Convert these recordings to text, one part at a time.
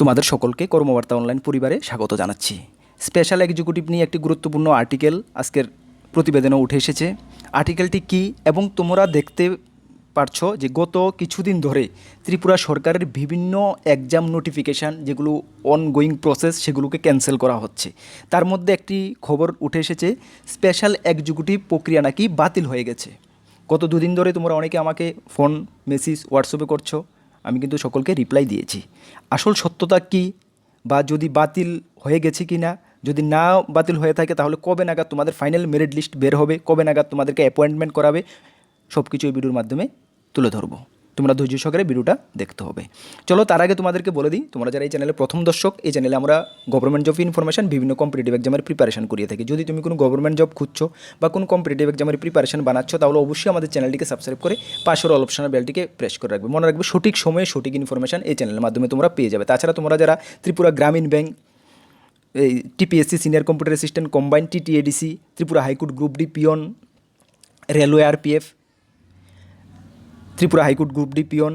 তোমাদের সকলকে কর্মবার্তা অনলাইন পরিবারে স্বাগত জানাচ্ছি। স্পেশাল এক্সিকিউটিভ নিয়ে একটি গুরুত্বপূর্ণ আর্টিকেল আজকের প্রতিবেদনে উঠে এসেছে। আর্টিকেলটি কি এবং তোমরা দেখতে পারছ যে গত কিছুদিন ধরে ত্রিপুরা সরকারের বিভিন্ন এক্সাম নোটিফিকেশান যেগুলো অনগোয়িং প্রসেস সেগুলোকে ক্যান্সেল করা হচ্ছে। তার মধ্যে একটি খবর উঠে এসেছে স্পেশাল এক্সিকিউটিভ প্রক্রিয়া নাকি বাতিল হয়ে গেছে। গত দুদিন ধরে তোমরা অনেকে আমাকে ফোন মেসেজ হোয়াটসঅ্যাপে করছ। আমি কিন্তু সকলকে রিপ্লাই দিয়েছি। আসল সত্যতা কি বা যদি বাতিল হয়ে গেছে কি না যদি না বাতিল হয়ে থাকে তাহলে কবে নাগাদ তোমাদের ফাইনাল মেরিট লিস্ট বের হবে, কবে নাগাদ তোমাদেরকে অ্যাপয়েন্টমেন্ট করাবে সব কিছু এই ভিডিওর মাধ্যমে তুলে ধরবো। তোমরা ধৈর্য সহকারে ভিডিওটা দেখতে হবে। চলো তার আগে তোমাদেরকে বলে দিই, তোমরা যারা এই চ্যানেলের প্রথম দর্শক, এই চ্যানেলে আমরা গভর্নমেন্ট জব ইনফরমেশন বিভিন্ন কম্পিটিটিভ এক্সামের প্রিপারেশন করিয়ে থাকি। যদি তুমি কোনো গভর্নমেন্ট জব খুঁজছো বা কোনো কম্পিটিটিভ এক্সামের প্রিপারেশন বানাচ্ছ, তাহলে অবশ্যই আমাদের চ্যানেলটিকে সাবস্ক্রাইব করে পাশের অল অপশনের বেলটিকে প্রেস করে রাখবে। মনে রাখবে সঠিক সময়ে সঠিক ইনফরমেশন এই চ্যানেলের মাধ্যমে তোমরা পেয়ে যাবে। তাছাড়া তোমরা যারা ত্রিপুরা গ্রামীণ ব্যাংক, এই TPSC senior computer assistant combine TTADC Tripura high court group D peon railway RPF Tripura high court group D peon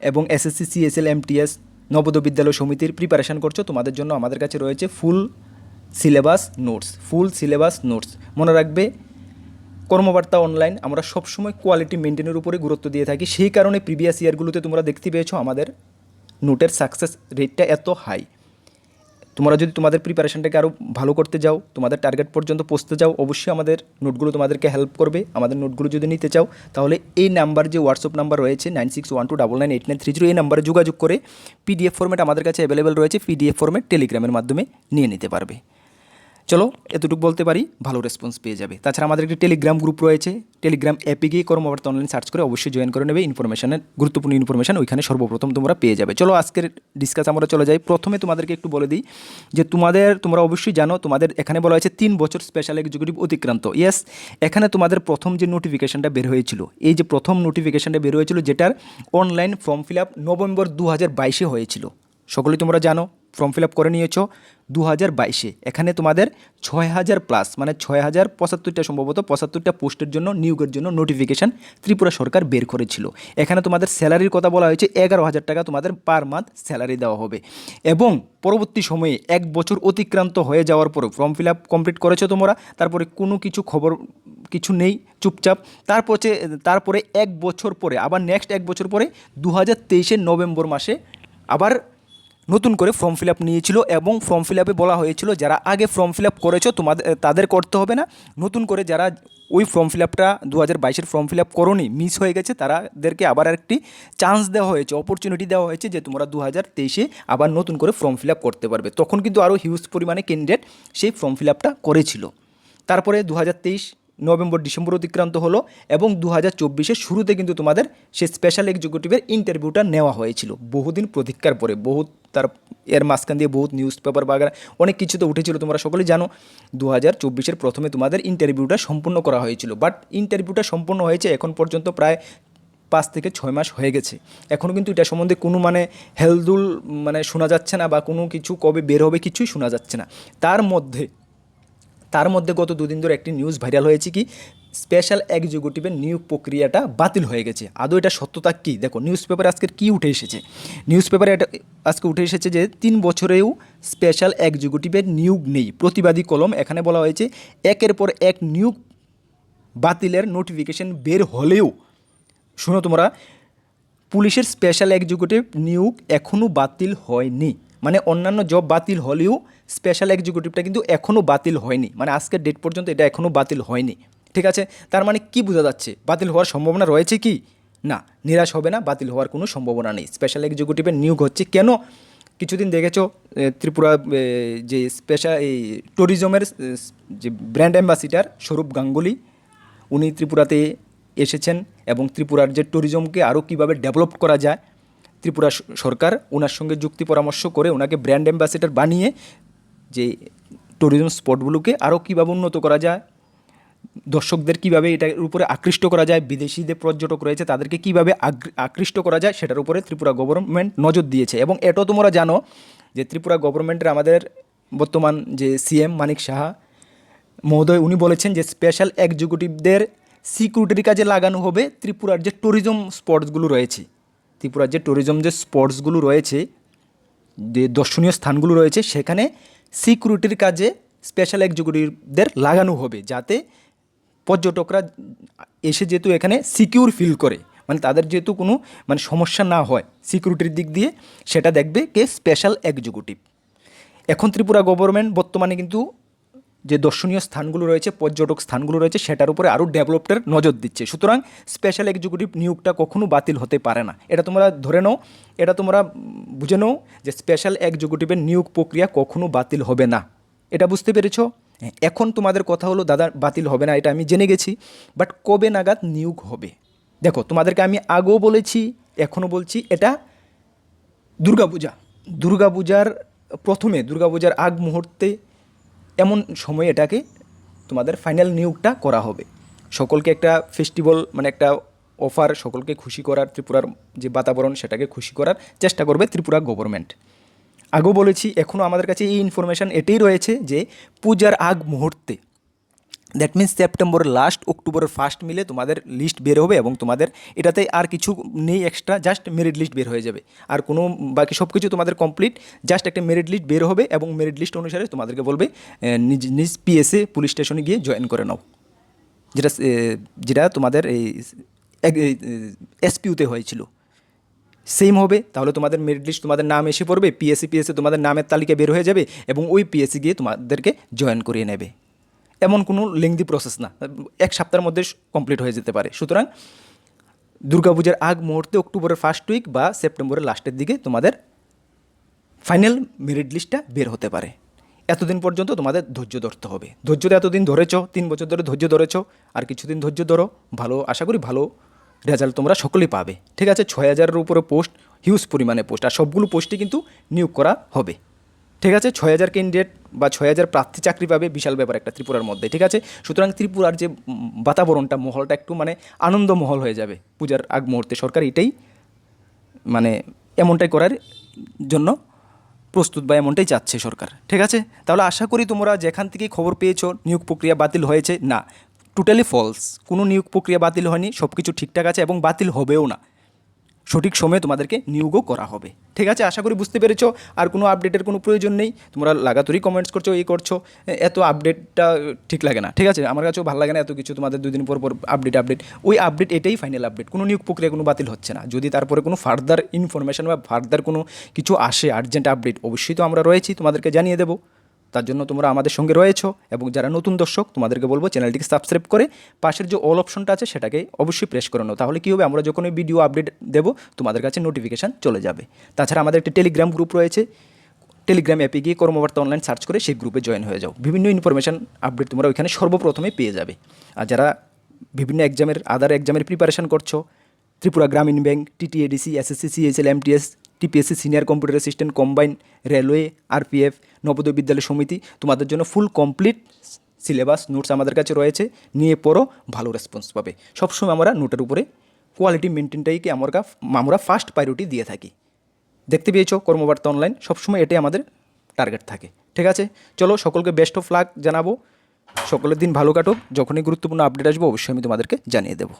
এবং SSC CSL MTS Navodaya Vidyalaya সমিতির প্রিপারেশন করছ। তোমাদের জন্য আমাদের কাছে রয়েছে full syllabus notes full syllabus notes মনে রাখবে, কর্মবার্তা অনলাইন আমরা সবসময় কোয়ালিটি মেনটেনের উপরে গুরুত্ব দিয়ে থাকি। সেই কারণে প্রিভিয়াস ইয়ারগুলোতে তোমরা দেখতে পেয়েছ আমাদের নোটের সাকসেস রেটটা এত হাই তোমরা যদি তোমাদের প্রিপারেশনটাকে আরও ভালো করতে যাও, তোমাদের টার্গেট পর্যন্ত পৌঁছতে যাও, অবশ্যই আমাদের নোটগুলো তোমাদেরকে হেল্প করবে। আমাদের নোটগুলো যদি নিতে চাও, তাহলে এই নাম্বার যে হোয়াটসঅ্যাপ নাম্বার রয়েছে nine six one two double nine eight nine three zero এই নাম্বারে যোগাযোগ করে পিডিএফ ফর্মেট আমাদের কাছে অ্যাভেলেবেল রয়েছে। পিডিএফ ফর্মেট টেলিগ্রামের মাধ্যমে নিয়ে নিতে পারবে। চলো এতটুকু বলতে পারি, ভালো রেসপন্স পেয়ে যাবে। তাছাড়া আমাদের একটি টেলিগ্রাম গ্রুপ রয়েছে টেলিগ্রাম অ্যাপে গিয়ে কর্মবার্তা অনলাইন সার্চ করে অবশ্যই জয়েন করে নেবে ইনফরমেশনের গুরুত্বপূর্ণ ইনফরমেশন ওইখানে সর্বপ্রথম তোমরা পেয়ে যাবে। চলো আজকের ডিসকাস আমরা চলে যাই। প্রথমে তোমাদেরকে একটু বলে দিই যে তোমাদের, তোমরা অবশ্যই জানো তোমাদের এখানে বলা হয়েছে তিন বছর স্পেশাল এক্সিকিউটিভ অতিক্রান্ত। ইয়েস এখানে তোমাদের প্রথম যে নোটিফিকেশনটা বের হয়েছিল, এই যে প্রথম নোটিফিকেশনটা বের হয়েছিল, যেটার online form fill up November দু হাজার বাইশে হয়েছিল। সকলেই তোমরা জানো? ফর্ম ফিল আপ করে নিয়েছো দু হাজার বাইশে। এখানে তোমাদের ছয় হাজার প্লাস মানে ছয় হাজার পঁচাত্তরটা সম্ভবত পঁচাত্তরটা পোস্টের জন্য, নিয়োগের জন্য নোটিফিকেশান ত্রিপুরা সরকার বের করেছিল। এখানে তোমাদের স্যালারির কথা বলা হয়েছে এগারো হাজার টাকা তোমাদের পার মান্থ স্যালারি দেওয়া হবে। এবং পরবর্তী সময়ে এক বছর অতিক্রান্ত হয়ে যাওয়ার পরে ফর্ম ফিল আপ কমপ্লিট করেছ তোমরা, তারপরে কোনো কিছু খবর, কিছু নেই, চুপচাপ। তারপরে তারপরে এক বছর পরে, আবার নেক্সট এক বছর পরে দু হাজার তেইশের নভেম্বর মাসে আবার নতুন করে ফর্ম ফিল আপ নিয়েছিল এবং ফর্ম ফিল আপে বলা হয়েছিল, যারা আগে ফর্ম ফিল আপ করেছ তোমাদের তাদের করতে হবে না। নতুন করে যারা ওই ফর্ম ফিল আপটা দু হাজার বাইশের ফর্ম ফিল আপ করোনি মিস হয়ে গেছে, তারাদেরকে আবার একটি চান্স দেওয়া হয়েছে অপরচুনিটি দেওয়া হয়েছে যে তোমরা দু হাজার তেইশে আবার নতুন করে ফর্ম ফিল আপ করতে পারবে। তখন কিন্তু আরও হিউজ পরিমাণে ক্যান্ডিডেট সেই ফর্ম ফিল আপটা করেছিল। তারপরে দু হাজার তেইশ নভেম্বর, ডিসেম্বর অতিক্রান্ত হলো এবং দু হাজার চব্বিশের শুরুতে কিন্তু তোমাদের সেই স্পেশাল এক্সিকিউটিভের ইন্টারভিউটা নেওয়া হয়েছিল। বহুদিন প্রতীক্ষার পরে, বহুত তার এর মাঝখান দিয়ে বহুত নিউজ পেপার বাগার অনেক কিছু তো উঠেছিল, তোমরা সকলেই জানো। দু হাজার চব্বিশের প্রথমে তোমাদের ইন্টারভিউটা সম্পূর্ণ করা হয়েছিল। বাট ইন্টারভিউটা সম্পূর্ণ হয়েছে এখন পর্যন্ত প্রায় পাঁচ থেকে ছয় মাস হয়ে গেছে। এখনও কিন্তু এটা সম্বন্ধে কোনো মানে হেলদুল মানে শোনা যাচ্ছে না বা কোনো কিছু কবে বের হবে কিছুই শোনা যাচ্ছে না। তার মধ্যে তার মধ্যে গত দুদিন ধরে একটি নিউজ ভাইরাল হয়েছে কি স্পেশাল এক্সিকিউটিভের নিয়োগ প্রক্রিয়াটা বাতিল হয়ে গেছে। আদৌ এটা সত্যতা কী? দেখো নিউজ পেপারে আজকের কী উঠে এসেছে? নিউজ পেপারে এটা আজকে উঠে এসেছে যে, তিন বছরেও স্পেশাল এক্সিকিউটিভের নিয়োগ নেই। প্রতিবাদী কলম এখানে বলা হয়েছে, একের পর এক নিয়োগ বাতিলের নোটিফিকেশন বের হলেও, শুনো তোমরা, পুলিশের স্পেশাল এক্সিকিউটিভ নিয়োগ এখনও বাতিল হয়নি। মানে অন্যান্য জব বাতিল হলেও স্পেশাল এক্সিকিউটিভটা কিন্তু এখনও বাতিল হয়নি। মানে আজকের ডেট পর্যন্ত এটা এখনও বাতিল হয়নি। ঠিক আছে? তার মানে কি বোঝা যাচ্ছে? বাতিল হওয়ার সম্ভাবনা রয়েছে কি? না, নিরাশ হবে না, বাতিল হওয়ার কোনো সম্ভাবনা নেই। স্পেশাল এক্সিকিউটিভের নিয়োগ হচ্ছে কেন? কিছুদিন দেখেছ ত্রিপুরা যে স্পেশাল এই ট্যুরিজমের যে ব্র্যান্ড অ্যাম্বাসিডার স্বরূপ গাঙ্গুলি, উনি ত্রিপুরাতে এসেছেন এবং ত্রিপুরার যে ট্যুরিজমকে আরও কীভাবে ডেভেলপ করা যায় ত্রিপুরা সরকার ওনার সঙ্গে যুক্তি পরামর্শ করে ওনাকে ব্র্যান্ড অ্যাম্বাসেডার বানিয়ে যে ট্যুরিজম স্পটগুলোকে আরও কীভাবে উন্নত করা যায়, দর্শকদের কীভাবে এটার উপরে আকৃষ্ট করা যায়, বিদেশিদের পর্যটক রয়েছে তাদেরকে কীভাবে আকৃষ্ট করা যায় সেটার উপরে ত্রিপুরা গভর্নমেন্ট নজর দিয়েছে। এবং এটাও তোমরা জানো যে ত্রিপুরা গভর্নমেন্টের আমাদের বর্তমান যে সিএম মানিক সাহা মহোদয়, উনি বলেছেন যে স্পেশাল এক্সিকিউটিভদের সিকিউরিটির কাজে লাগানো হবে ত্রিপুরার যে ট্যুরিজম স্পটসগুলো রয়েছে। ত্রিপুরার যে ট্যুরিজম যে স্পটসগুলো রয়েছে, যে দর্শনীয় স্থানগুলো রয়েছে, সেখানে সিকিউরিটির কাজে স্পেশাল এক্সিকিউটিভদের লাগানো হবে যাতে পর্যটকরা এসে যেহেতু এখানে সিকিউর ফিল করে মানে তাদের যেহেতু কোনো মানে সমস্যা না হয় সিকিউরিটির দিক দিয়ে, সেটা দেখবে কে স্পেশাল এক্সিকিউটিভ এখন ত্রিপুরা গভর্নমেন্ট বর্তমানে কিন্তু যে দর্শনীয় স্থানগুলো রয়েছে পর্যটক স্থানগুলো রয়েছে সেটার উপরে আরও ডেভেলপের নজর দিচ্ছে। সুতরাং স্পেশাল এক্সিকিউটিভ নিয়োগটা কখনো বাতিল হতে পারে না। এটা তোমরা ধরে নাও এটা তোমরা বুঝে নাও যে স্পেশাল এক্সিকিউটিভের নিয়োগ প্রক্রিয়া কখনো বাতিল হবে না। এটা বুঝতে পেরেছ? হ্যাঁ, এখন তোমাদের কথা হলো দাদা বাতিল হবে না। এটা আমি জেনে গেছি বাট কবে নাগাদ নিয়োগ হবে? দেখো তোমাদেরকে আমি আগেও বলেছি এখনও বলছি এটা দুর্গাপূজা। দুর্গাপূজার প্রথমে দুর্গাপূজার আগ মুহূর্তে এমন সময় এটাকে তোমাদের ফাইনাল নিয়োগটা করা হবে। সকলকে একটা ফেস্টিভ্যাল মানে একটা অফার সকলকে খুশি করার, ত্রিপুরার যে বাতাবরণ, সেটাকে খুশি করার চেষ্টা করবে ত্রিপুরা গভর্নমেন্ট আগেও বলেছি এখনও আমাদের কাছে এই ইনফরমেশান এটাই রয়েছে যে পূজার আগ মুহূর্তে দ্যাট মিন্স সেপ্টেম্বরের লাস্ট অক্টোবরের ফার্স্ট মিলে তোমাদের লিস্ট বের হবে এবং তোমাদের এটাতে আর কিছু নেই এক্সট্রা জাস্ট মেরিট লিস্ট বের হয়ে যাবে। আর কোনো বাকি সব কিছু তোমাদের কমপ্লিট জাস্ট একটা মেরিট লিস্ট বের হবে এবং মেরিট লিস্ট অনুসারে তোমাদেরকে বলবে নিজ নিজ পিএসএ পুলিশ স্টেশনে গিয়ে জয়েন করে নাও। যেটা যেটা তোমাদের এই এসপিউতে হয়েছিল। সেম হবে, তাহলে তোমাদের মেরিট লিস্ট তোমাদের নাম এসে পড়বে পিএসসি পিএসসি তোমাদের নামের তালিকা বের হয়ে যাবে এবং ওই পিএসসি গিয়ে তোমাদেরকে জয়েন করিয়ে নেবে। এমন কোনো লেংদি প্রসেস না। এক সপ্তাহের মধ্যে কমপ্লিট হয়ে যেতে পারে। সুতরাং দুর্গাপূজার আগ মুহূর্তে অক্টোবরের ফার্স্ট উইক বা সেপ্টেম্বরের লাস্টের দিকে তোমাদের ফাইনাল মেরিট লিস্টটা বের হতে পারে। এতদিন পর্যন্ত তোমাদের ধৈর্য ধরতে হবে। ধৈর্য এতদিন ধরেছ, তিন বছর ধরে ধৈর্য ধরেছ, আর কিছুদিন ধৈর্য ধরো, ভালো, আশা করি ভালো রেজাল্ট তোমরা সকলেই পাবে। ঠিক আছে? ছয় হাজারের উপরে পোস্ট হিউজ পরিমাণে পোস্ট আর সবগুলো পোস্টই কিন্তু নিয়োগ করা হবে। ঠিক আছে, ছয় হাজার ক্যান্ডিডেট বা ছয় হাজার প্রার্থী চাকরি পাবে, বিশাল ব্যাপার একটা ত্রিপুরার মধ্যে, ঠিক আছে? সুতরাং ত্রিপুরার যে বাতাবরণটা, মহলটা একটু মানে আনন্দ মহল হয়ে যাবে পূজার আগ মুহূর্তে। সরকার এটাই মানে এমনটাই করার জন্য প্রস্তুত বা এমনটাই চাচ্ছে সরকার, ঠিক আছে? তাহলে আশা করি তোমরা যেখান থেকে খবর পেয়েছ, নিয়োগ প্রক্রিয়া বাতিল হয়েছে, না টোটালি ফলস কোনো নিয়োগ প্রক্রিয়া বাতিল হয়নি সব কিছু ঠিকঠাক আছে এবং বাতিল হবেও না। সঠিক সময়ে তোমাদেরকে নিয়োগও করা হবে। ঠিক আছে? আশা করি বুঝতে পেরেছ। আর কোনো আপডেটের কোনো প্রয়োজন নেই। তোমরা লাগাতারই কমেন্টস করছ এই করছ। এত আপডেটটা ঠিক লাগে না। ঠিক আছে? আমার কাছেও ভালো লাগে না এত কিছু। তোমাদের দুই দিন পর পর আপডেট আপডেট ওই আপডেট এটাই ফাইনাল আপডেট কোনো নিয়োগ প্রক্রিয়া কোনো বাতিল হচ্ছে না। যদি তারপরে কোনো ফার্দার ইনফরমেশন বা ফার্দার কোনো কিছু আসে আর্জেন্ট আপডেট অবশ্যই তো আমরা রয়েছি। তোমাদেরকে জানিয়ে দেবো। তার জন্য তোমরা আমাদের সঙ্গে রয়েছো এবং যারা নতুন দর্শক, তোমাদেরকে বলব চ্যানেলটিকে সাবস্ক্রাইব করে পাশের যে অল অপশনটা আছে সেটাকে অবশ্যই প্রেস করে নাও। তাহলে কী হবে? আমরা যখন ভিডিও আপডেট দেবো, তোমাদের কাছে নোটিফিকেশান চলে যাবে। তাছাড়া আমাদের একটি টেলিগ্রাম গ্রুপ রয়েছে। টেলিগ্রাম অ্যাপে গিয়ে কর্মবার্তা অনলাইন সার্চ করে সেই গ্রুপে জয়েন হয়ে যাও। বিভিন্ন ইনফরমেশান আপডেট তোমরা ওইখানে সর্বপ্রথমে পেয়ে যাবে। আর যারা বিভিন্ন এক্সামের আদার এক্সামের প্রিপারেশন করছ, Tripura Gramin bank TTADC SSC CSL MTS TPSC senior computer assistant, combine railway, RPF, Navodaya Vidyalaya Samiti, তোমাদের জন্য ফুল কমপ্লিট সিলেবাস, নোটস আমাদের কাছে রয়েছে। নিয়ে পড়ো, ভালো রেসপন্স পাবে। সবসময় আমরা নোটের উপরে কোয়ালিটি মেনটেনটাইকে আমরা আমরা ফার্স্ট প্রায়োরিটি দিয়ে থাকি। দেখতে পেয়েছ, কর্মবার্তা অনলাইন, সবসময় এটাই আমাদের টার্গেট থাকে। ঠিক আছে? চলো, সকলকে বেস্ট অফ লাক জানাব। সকলের দিন ভালো কাটুক। যখনই গুরুত্বপূর্ণ আপডেট আসব, অবশ্যই আমি তোমাদেরকে জানিয়ে দেবো।